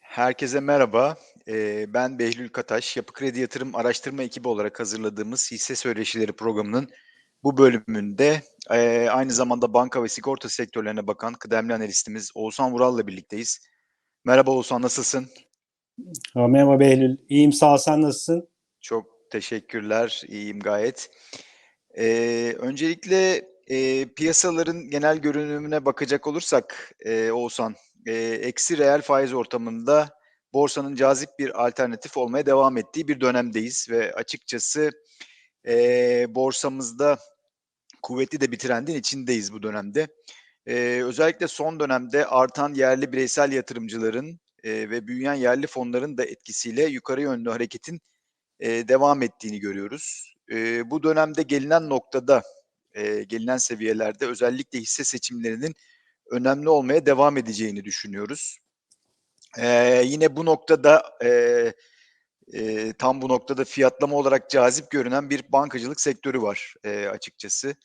Herkese merhaba. Eee, ben Behlül Kataş. Yapı Kredi Yatırım Araştırma Ekibi olarak hazırladığımız hisse söyleşileri programının bu bölümünde eee, aynı zamanda banka ve sigorta sektörlerine bakan kıdemli analistimiz Oğuzhan Vural'la birlikteyiz. Merhaba Oğuzhan, nasılsın? Ha, Merhaba Behlül. İyiyim sağ ol. Sen nasılsın? Çok teşekkürler, iyiyim gayet. Eee, öncelikle eee, piyasaların genel görünümüne bakacak olursak eee, Oğuzhan, eee, eksi reel faiz ortamında borsanın cazip bir alternatif olmaya devam ettiği bir dönemdeyiz ve açıkçası eee, borsamızda kuvvetli de bir trendin içindeyiz bu dönemde. Eee, özellikle son dönemde artan yerli bireysel yatırımcıların eee, ve büyüyen yerli fonların da etkisiyle yukarı yönlü hareketin eee, devam ettiğini görüyoruz. Eee, bu dönemde gelinen noktada, eee, gelinen seviyelerde özellikle hisse seçimlerinin önemli olmaya devam edeceğini düşünüyoruz. Eee, yine bu noktada eee, eee, tam bu noktada fiyatlama olarak cazip görünen bir bankacılık sektörü var eee, açıkçası.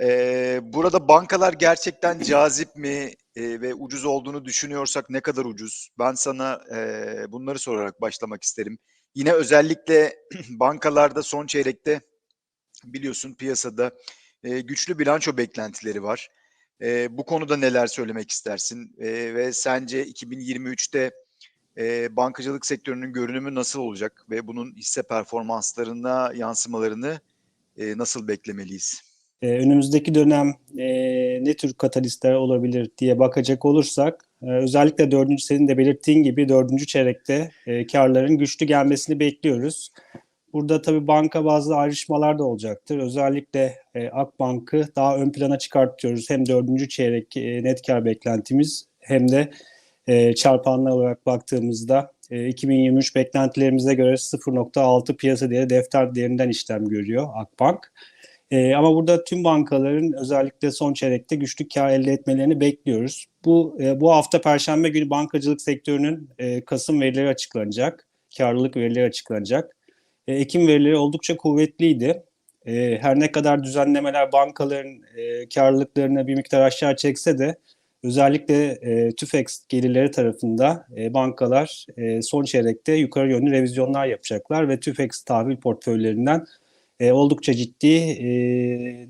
Eee, burada bankalar gerçekten cazip mi eee, ve ucuz olduğunu düşünüyorsak ne kadar ucuz? Ben sana eee, bunları sorarak başlamak isterim. Yine özellikle bankalarda son çeyrekte biliyorsun piyasada eee, güçlü bilanço beklentileri var. Eee, bu konuda neler söylemek istersin? Eee, ve sence 2023'te eee, bankacılık sektörünün görünümü nasıl olacak ve bunun hisse performanslarına yansımalarını eee, nasıl beklemeliyiz? Ee, önümüzdeki dönem e, ne tür katalistler olabilir diye bakacak olursak, e, özellikle dördüncü senin de belirttiğin gibi dördüncü çeyrekte e, karların güçlü gelmesini bekliyoruz. Burada tabii banka bazı ayrışmalar da olacaktır. Özellikle e, Akbank'ı daha ön plana çıkartıyoruz. Hem dördüncü çeyrek e, net kar beklentimiz hem de çarpanlar olarak baktığımızda e, 2023 beklentilerimize göre 0.6 piyasa değeri defter değerinden işlem görüyor Akbank. E, ama burada tüm bankaların özellikle son çeyrekte güçlü kar elde etmelerini bekliyoruz. Bu e, bu hafta Perşembe günü bankacılık sektörünün e, Kasım verileri açıklanacak, karlılık verileri açıklanacak. E, Ekim verileri oldukça kuvvetliydi. E, her ne kadar düzenlemeler bankaların e, karlılıklarını bir miktar aşağı çekse de özellikle e, TÜFEX gelirleri tarafında e, bankalar e, son çeyrekte yukarı yönlü revizyonlar yapacaklar ve TÜFEX tahvil portföylerinden e, oldukça ciddi e,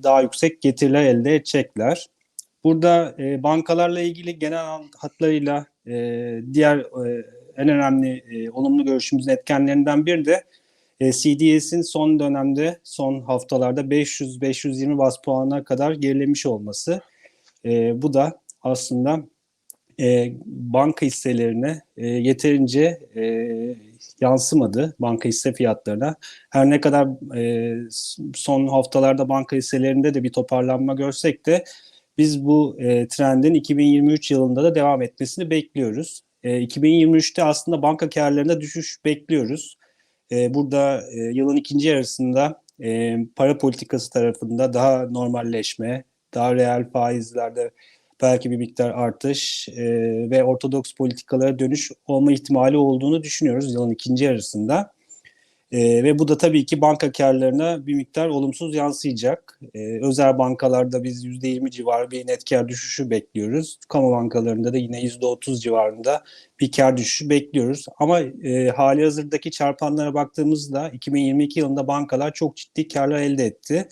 daha yüksek getiriler elde edecekler. Burada e, bankalarla ilgili genel hatlarıyla e, diğer e, en önemli e, olumlu görüşümüzün etkenlerinden biri de e, CDS'in son dönemde son haftalarda 500-520 bas puanına kadar gerilemiş olması. E, bu da aslında e, banka hisselerine e, yeterince e, yansımadı banka hisse fiyatlarına. Her ne kadar e, son haftalarda banka hisselerinde de bir toparlanma görsek de biz bu e, trendin 2023 yılında da devam etmesini bekliyoruz. E, 2023'te aslında banka karlarında düşüş bekliyoruz. E, burada e, yılın ikinci yarısında e, para politikası tarafında daha normalleşme, daha reel faizlerde belki bir miktar artış e, ve ortodoks politikalara dönüş olma ihtimali olduğunu düşünüyoruz yılın ikinci yarısında. E, ve bu da tabii ki banka karlarına bir miktar olumsuz yansıyacak. E, özel bankalarda biz %20 civarı bir net kar düşüşü bekliyoruz. Kamu bankalarında da yine %30 civarında bir kar düşüşü bekliyoruz. Ama e, hali hazırdaki çarpanlara baktığımızda 2022 yılında bankalar çok ciddi karlar elde etti.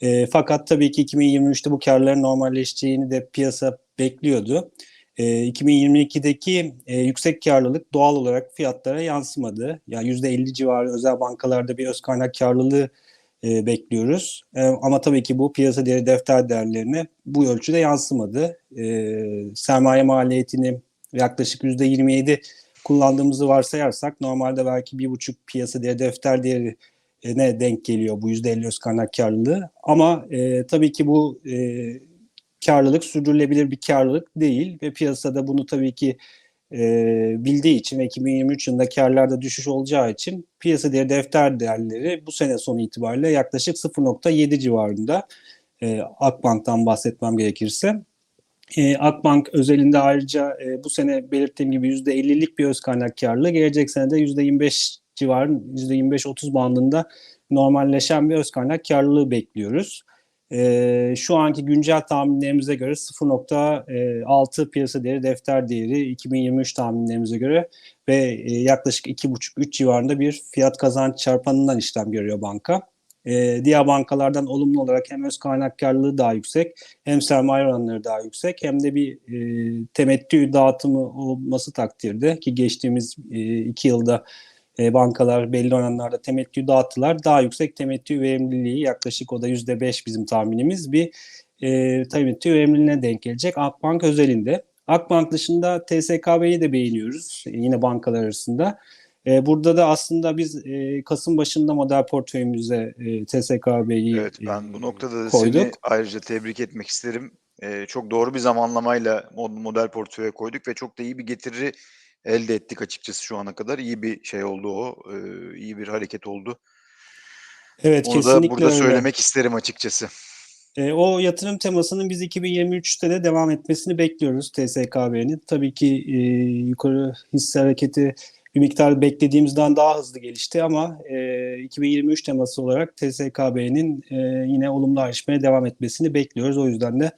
E, fakat tabii ki 2023'te bu karların normalleşeceğini de piyasa bekliyordu. E, 2022'deki e, yüksek karlılık doğal olarak fiyatlara yansımadı. Yani %50 civarı özel bankalarda bir öz kaynak karlılığı e, bekliyoruz. E, ama tabii ki bu piyasa değeri defter değerlerine bu ölçüde yansımadı. E, sermaye maliyetini yaklaşık %27 kullandığımızı varsayarsak normalde belki bir buçuk piyasa değeri defter değeri ne denk geliyor bu %50 öz kaynak karlılığı. Ama e, tabii ki bu e, karlılık sürdürülebilir bir karlılık değil ve piyasada bunu tabii ki e, bildiği için ve 2023 yılında karlarda düşüş olacağı için piyasa değeri defter değerleri bu sene sonu itibariyle yaklaşık 0.7 civarında e, Akbank'tan bahsetmem gerekirse. E, Akbank özelinde ayrıca e, bu sene belirttiğim gibi %50'lik bir öz kaynak karlılığı gelecek sene de %25 civarı %25-30 bandında normalleşen bir öz kaynak karlılığı bekliyoruz. E, şu anki güncel tahminlerimize göre 0.6 piyasa değeri defter değeri 2023 tahminlerimize göre ve e, yaklaşık 2.5-3 civarında bir fiyat kazanç çarpanından işlem görüyor banka. E, diğer bankalardan olumlu olarak hem öz kaynak karlılığı daha yüksek hem sermaye oranları daha yüksek hem de bir e, temettü dağıtımı olması takdirde ki geçtiğimiz e, iki yılda e, bankalar belli oranlarda temettü dağıttılar. Daha yüksek temettü verimliliği yaklaşık o da %5 bizim tahminimiz bir e, temettü verimliliğine denk gelecek Akbank özelinde. Akbank dışında TSKB'yi de beğeniyoruz e, yine bankalar arasında. E, burada da aslında biz e, Kasım başında model portföyümüze e, TSKB'yi Evet ben bu noktada da koyduk. seni ayrıca tebrik etmek isterim. Ee, çok doğru bir zamanlamayla mod- model portföye koyduk ve çok da iyi bir getiri elde ettik açıkçası şu ana kadar. İyi bir şey oldu o. İyi bir hareket oldu. Evet Onu da kesinlikle burada öyle. söylemek isterim açıkçası. E, o yatırım temasının biz 2023'te de devam etmesini bekliyoruz TSKB'nin. Tabii ki e, yukarı hisse hareketi bir miktar beklediğimizden daha hızlı gelişti ama e, 2023 teması olarak TSKB'nin e, yine olumlu ayrışmaya devam etmesini bekliyoruz. O yüzden de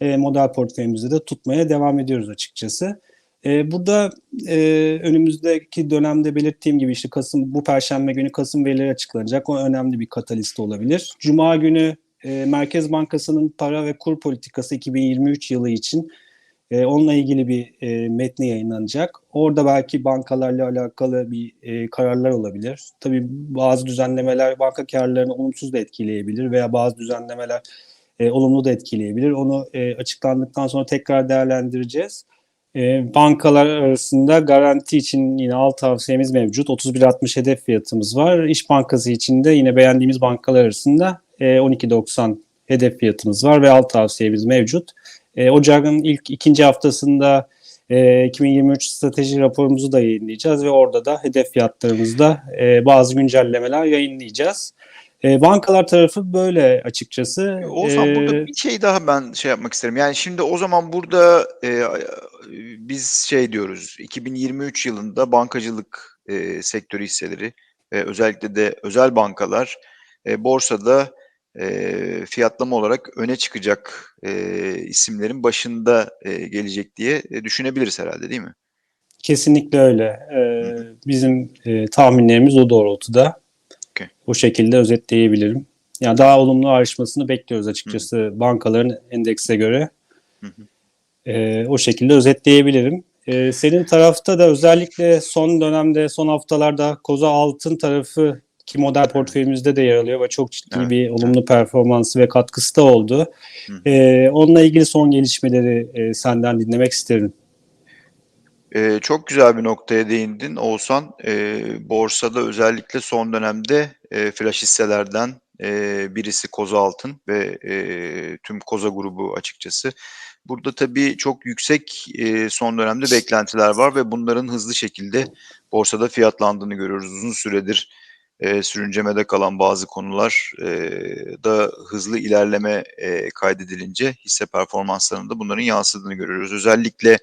e, model portföyümüzde de tutmaya devam ediyoruz açıkçası. E, burada e, önümüzdeki dönemde belirttiğim gibi işte Kasım bu Perşembe günü Kasım verileri açıklanacak. O önemli bir katalist olabilir. Cuma günü e, Merkez Bankası'nın para ve kur politikası 2023 yılı için e, onunla ilgili bir e, metni yayınlanacak. Orada belki bankalarla alakalı bir e, kararlar olabilir. Tabii bazı düzenlemeler banka karlarını olumsuz da etkileyebilir veya bazı düzenlemeler e, olumlu da etkileyebilir. Onu e, açıklandıktan sonra tekrar değerlendireceğiz. E, bankalar arasında garanti için yine alt tavsiyemiz mevcut. 31.60 hedef fiyatımız var. İş Bankası için de yine beğendiğimiz bankalar arasında e, 12.90 hedef fiyatımız var ve alt tavsiyemiz mevcut. E, Ocağın ilk ikinci haftasında e, 2023 strateji raporumuzu da yayınlayacağız ve orada da hedef fiyatlarımızda e, bazı güncellemeler yayınlayacağız. E, bankalar tarafı böyle açıkçası. E, burada bir şey daha ben şey yapmak isterim. Yani şimdi o zaman burada e, biz şey diyoruz 2023 yılında bankacılık e, sektörü hisseleri ve özellikle de özel bankalar e, borsada e, fiyatlama olarak öne çıkacak e, isimlerin başında e, gelecek diye e, düşünebiliriz herhalde değil mi? Kesinlikle öyle. E, bizim e, tahminlerimiz o doğrultuda. Okey. Bu şekilde özetleyebilirim. Yani daha olumlu ayrışmasını bekliyoruz açıkçası bankaların endekse göre. Hı hı. E, o şekilde özetleyebilirim. E, senin tarafta da özellikle son dönemde, son haftalarda Koza Altın tarafı ki model portföyümüzde de yer alıyor ve çok ciddi Evet, bir olumlu performansı ve katkısı da oldu. Hı. E, onunla ilgili son gelişmeleri e, senden dinlemek isterim. Ee, çok güzel bir noktaya değindin Oğuzhan. Ee, borsada özellikle son dönemde e, flash hisselerden e, birisi Koza Altın ve e, tüm Koza grubu açıkçası. Burada tabii çok yüksek e, son dönemde beklentiler var ve bunların hızlı şekilde borsada fiyatlandığını görüyoruz. Uzun süredir e, sürüncemede kalan bazı konular e, da hızlı ilerleme e, kaydedilince hisse performanslarında bunların yansıdığını görüyoruz. Özellikle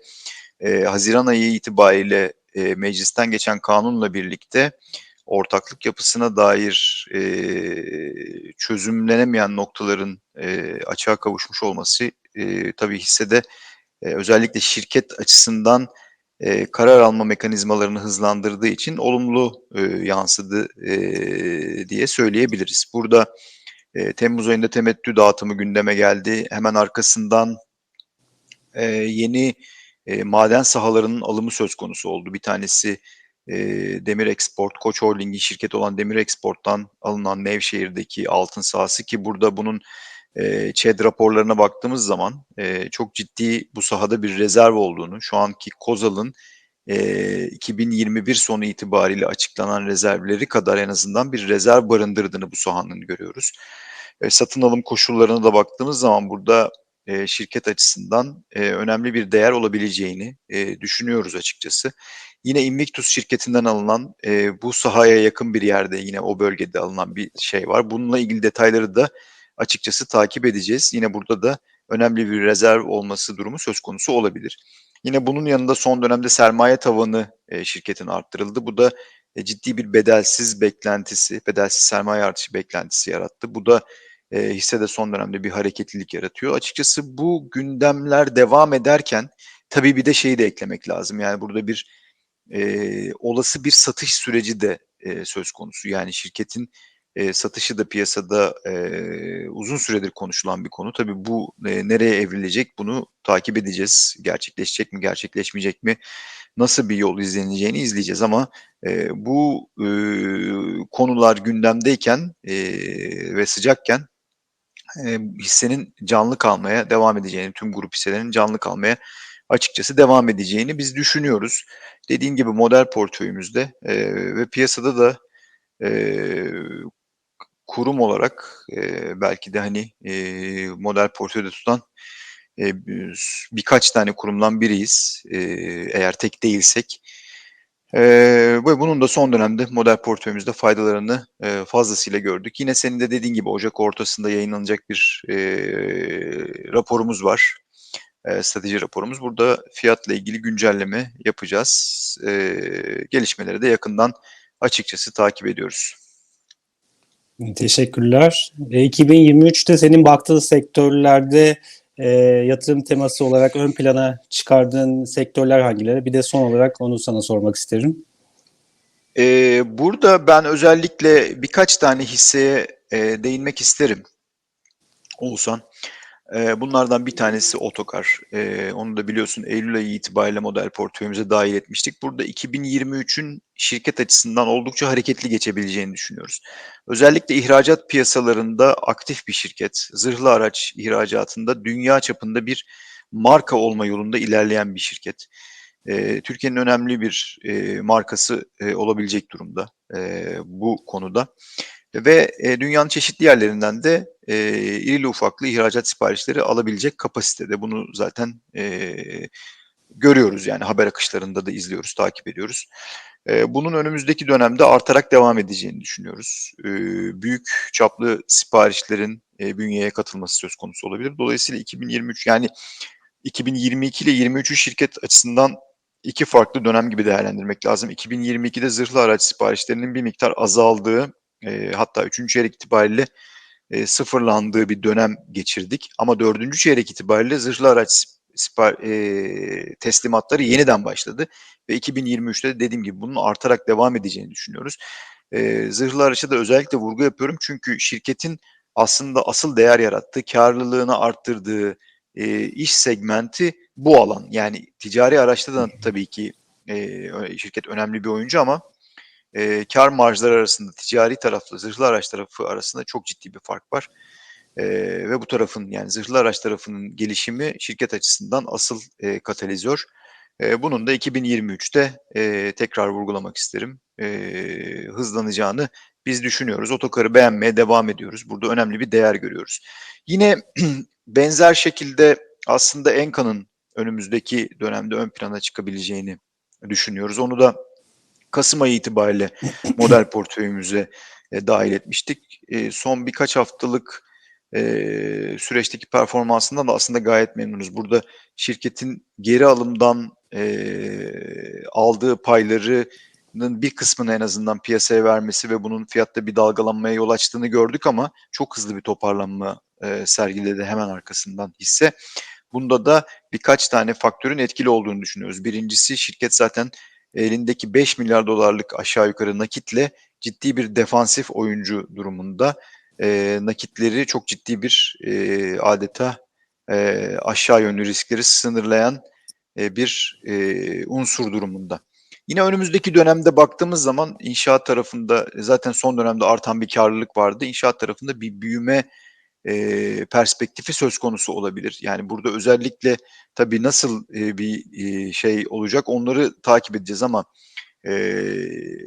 e, Haziran ayı itibariyle e, meclisten geçen kanunla birlikte ortaklık yapısına dair e, çözümlenemeyen noktaların e, açığa kavuşmuş olması e, tabii hissede e, özellikle şirket açısından e, karar alma mekanizmalarını hızlandırdığı için olumlu e, yansıdı e, diye söyleyebiliriz. Burada e, Temmuz ayında temettü dağıtımı gündeme geldi. Hemen arkasından e, yeni e, maden sahalarının alımı söz konusu oldu. Bir tanesi e, Demir Export, Koç Holding'in şirketi olan Demir Export'tan alınan Nevşehir'deki altın sahası ki burada bunun e, ÇED raporlarına baktığımız zaman e, çok ciddi bu sahada bir rezerv olduğunu, şu anki Kozal'ın e, 2021 sonu itibariyle açıklanan rezervleri kadar en azından bir rezerv barındırdığını bu sahanın görüyoruz. E, satın alım koşullarına da baktığımız zaman burada e, şirket açısından e, önemli bir değer olabileceğini e, düşünüyoruz açıkçası. Yine Invictus şirketinden alınan e, bu sahaya yakın bir yerde yine o bölgede alınan bir şey var. Bununla ilgili detayları da açıkçası takip edeceğiz. Yine burada da önemli bir rezerv olması durumu söz konusu olabilir. Yine bunun yanında son dönemde sermaye tavanı e, şirketin arttırıldı. Bu da e, ciddi bir bedelsiz beklentisi, bedelsiz sermaye artışı beklentisi yarattı. Bu da E, hisse de son dönemde bir hareketlilik yaratıyor. Açıkçası bu gündemler devam ederken tabii bir de şeyi de eklemek lazım. Yani burada bir e, olası bir satış süreci de e, söz konusu. Yani şirketin e, satışı da piyasada e, uzun süredir konuşulan bir konu. Tabii bu e, nereye evrilecek bunu takip edeceğiz. Gerçekleşecek mi, gerçekleşmeyecek mi? Nasıl bir yol izleneceğini izleyeceğiz ama e, bu e, konular gündemdeyken e, ve sıcakken hissenin canlı kalmaya devam edeceğini, tüm grup hisselerinin canlı kalmaya açıkçası devam edeceğini biz düşünüyoruz. Dediğim gibi model portföyümüzde e, ve piyasada da e, kurum olarak e, belki de hani e, model portföyde tutan e, birkaç tane kurumdan biriyiz. E, eğer tek değilsek. E, ve bunun da son dönemde model portföyümüzde faydalarını e, fazlasıyla gördük. Yine senin de dediğin gibi Ocak ortasında yayınlanacak bir e, raporumuz var. E, strateji raporumuz. Burada fiyatla ilgili güncelleme yapacağız. E, gelişmeleri de yakından açıkçası takip ediyoruz. Teşekkürler. E, 2023'te senin baktığın sektörlerde e, yatırım teması olarak ön plana çıkardığın sektörler hangileri? Bir de son olarak onu sana sormak isterim. E, burada ben özellikle birkaç tane hisseye e, değinmek isterim. Oğuzhan. E, bunlardan bir tanesi Otokar. E, onu da biliyorsun Eylül ayı itibariyle model portföyümüze dahil etmiştik. Burada 2023'ün şirket açısından oldukça hareketli geçebileceğini düşünüyoruz. Özellikle ihracat piyasalarında aktif bir şirket. Zırhlı araç ihracatında dünya çapında bir marka olma yolunda ilerleyen bir şirket. E, Türkiye'nin önemli bir e, markası e, olabilecek durumda e, bu konuda. Ve dünyanın çeşitli yerlerinden de e, irili ufaklı ihracat siparişleri alabilecek kapasitede. Bunu zaten e, görüyoruz yani haber akışlarında da izliyoruz, takip ediyoruz. E, bunun önümüzdeki dönemde artarak devam edeceğini düşünüyoruz. E, büyük çaplı siparişlerin e, bünyeye katılması söz konusu olabilir. Dolayısıyla 2023 yani 2022 ile 23'ü şirket açısından iki farklı dönem gibi değerlendirmek lazım. 2022'de zırhlı araç siparişlerinin bir miktar azaldığı, e, hatta 3. çeyrek itibariyle e, sıfırlandığı bir dönem geçirdik. Ama 4. çeyrek itibariyle zırhlı araç sipar, e, teslimatları yeniden başladı. Ve 2023'te de dediğim gibi bunun artarak devam edeceğini düşünüyoruz. E, zırhlı araçta da özellikle vurgu yapıyorum çünkü şirketin aslında asıl değer yarattığı, karlılığını arttırdığı e, iş segmenti bu alan. Yani ticari araçta da tabii ki e, şirket önemli bir oyuncu ama e, kar marjları arasında ticari tarafla zırhlı araç tarafı arasında çok ciddi bir fark var. E, ve bu tarafın yani zırhlı araç tarafının gelişimi şirket açısından asıl e, katalizör. E, bunun da 2023'te e, tekrar vurgulamak isterim. E, hızlanacağını biz düşünüyoruz. Otokarı beğenmeye devam ediyoruz. Burada önemli bir değer görüyoruz. Yine benzer şekilde aslında Enka'nın önümüzdeki dönemde ön plana çıkabileceğini düşünüyoruz. Onu da Kasım ayı itibariyle model portföyümüze e, dahil etmiştik. E, son birkaç haftalık e, süreçteki performansından da aslında gayet memnunuz. Burada şirketin geri alımdan e, aldığı paylarının bir kısmını en azından piyasaya vermesi ve bunun fiyatta bir dalgalanmaya yol açtığını gördük ama çok hızlı bir toparlanma e, sergiledi hemen arkasından hisse. Bunda da birkaç tane faktörün etkili olduğunu düşünüyoruz. Birincisi şirket zaten elindeki 5 milyar dolarlık aşağı yukarı nakitle ciddi bir defansif oyuncu durumunda. E, nakitleri çok ciddi bir e, adeta e, aşağı yönlü riskleri sınırlayan e, bir e, unsur durumunda. Yine önümüzdeki dönemde baktığımız zaman inşaat tarafında zaten son dönemde artan bir karlılık vardı. İnşaat tarafında bir büyüme e, perspektifi söz konusu olabilir. Yani burada özellikle tabii nasıl e, bir e, şey olacak onları takip edeceğiz ama e,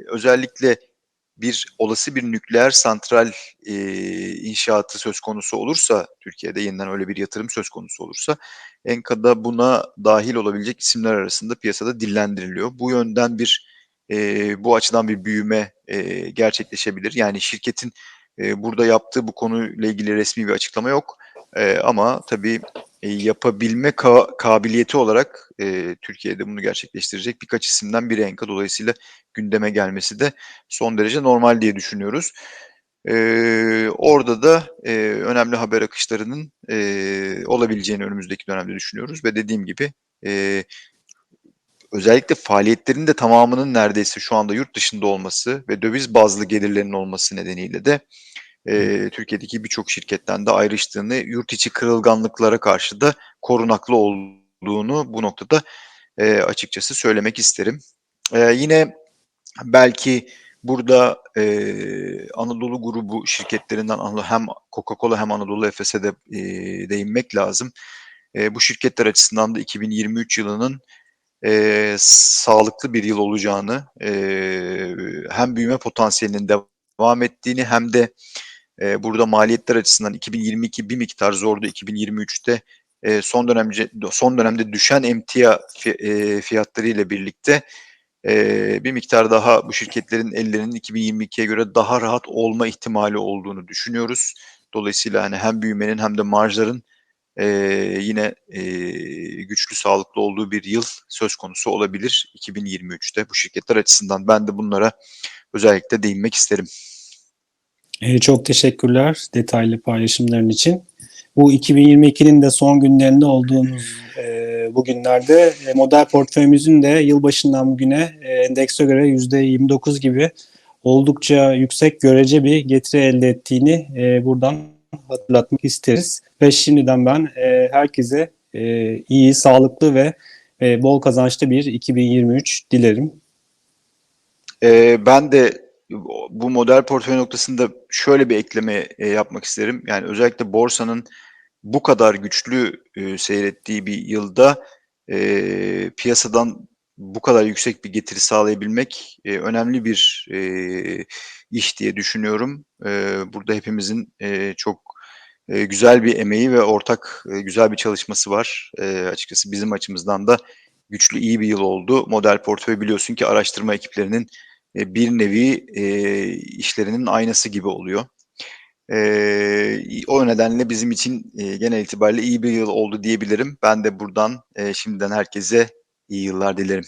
özellikle bir olası bir nükleer santral e, inşaatı söz konusu olursa Türkiye'de yeniden öyle bir yatırım söz konusu olursa Enka'da buna dahil olabilecek isimler arasında piyasada dillendiriliyor. Bu yönden bir e, bu açıdan bir büyüme e, gerçekleşebilir. Yani şirketin e, burada yaptığı bu konuyla ilgili resmi bir açıklama yok. E, ama tabii e, yapabilme ka- kabiliyeti olarak e, Türkiye'de bunu gerçekleştirecek birkaç isimden biri Enka. Dolayısıyla gündeme gelmesi de son derece normal diye düşünüyoruz. Eee, orada da, eee, önemli haber akışlarının, eee, olabileceğini önümüzdeki dönemde düşünüyoruz ve dediğim gibi, eee, özellikle faaliyetlerin de tamamının neredeyse şu anda yurt dışında olması ve döviz bazlı gelirlerinin olması nedeniyle de, eee, Türkiye'deki birçok şirketten de ayrıştığını, yurt içi kırılganlıklara karşı da korunaklı olduğunu bu noktada, eee, açıkçası söylemek isterim. Eee, yine belki burada, eee, Anadolu grubu şirketlerinden hem Coca-Cola hem Anadolu Efes'e de, eee, değinmek lazım. Eee, bu şirketler açısından da 2023 yılının, eee, sağlıklı bir yıl olacağını, eee, hem büyüme potansiyelinin devam ettiğini hem de, eee, burada maliyetler açısından 2022 bir miktar zordu. 2023'te, eee, son dönemce son dönemde düşen emtia eee, fiyatları ile birlikte, eee, bir miktar daha bu şirketlerin ellerinin 2022'ye göre daha rahat olma ihtimali olduğunu düşünüyoruz. Dolayısıyla, hani, hem büyümenin hem de marjların, eee, yine, eee, güçlü, sağlıklı olduğu bir yıl söz konusu olabilir 2023'te bu şirketler açısından. Ben de bunlara özellikle değinmek isterim. Eee, çok teşekkürler detaylı paylaşımların için. Bu 2022'nin de son günlerinde olduğumuz, eee, bu günlerde, eee, model portföyümüzün de yılbaşından bugüne, eee, endekse göre %29 gibi oldukça yüksek görece bir getiri elde ettiğini, eee, buradan hatırlatmak isteriz ve şimdiden ben, eee, herkese, eee, iyi, sağlıklı ve, eee, bol kazançlı bir 2023 dilerim. Eee, ben de bu model portföy noktasında şöyle bir ekleme, eee, yapmak isterim. Yani özellikle borsanın bu kadar güçlü, üüü, seyrettiği bir yılda, eee, piyasadan bu kadar yüksek bir getiri sağlayabilmek, eee, önemli bir, eee, iş diye düşünüyorum. Eee, burada hepimizin, eee, çok, eee, güzel bir emeği ve ortak, eee, güzel bir çalışması var. Eee, açıkçası bizim açımızdan da güçlü, iyi bir yıl oldu. Model portföy biliyorsun ki araştırma ekiplerinin, eee, bir nevi, eee, işlerinin aynası gibi oluyor. İ o nedenle bizim için, eee, genel itibariyle iyi bir yıl oldu diyebilirim. Ben de buradan, eee, şimdiden herkese iyi yıllar dilerim.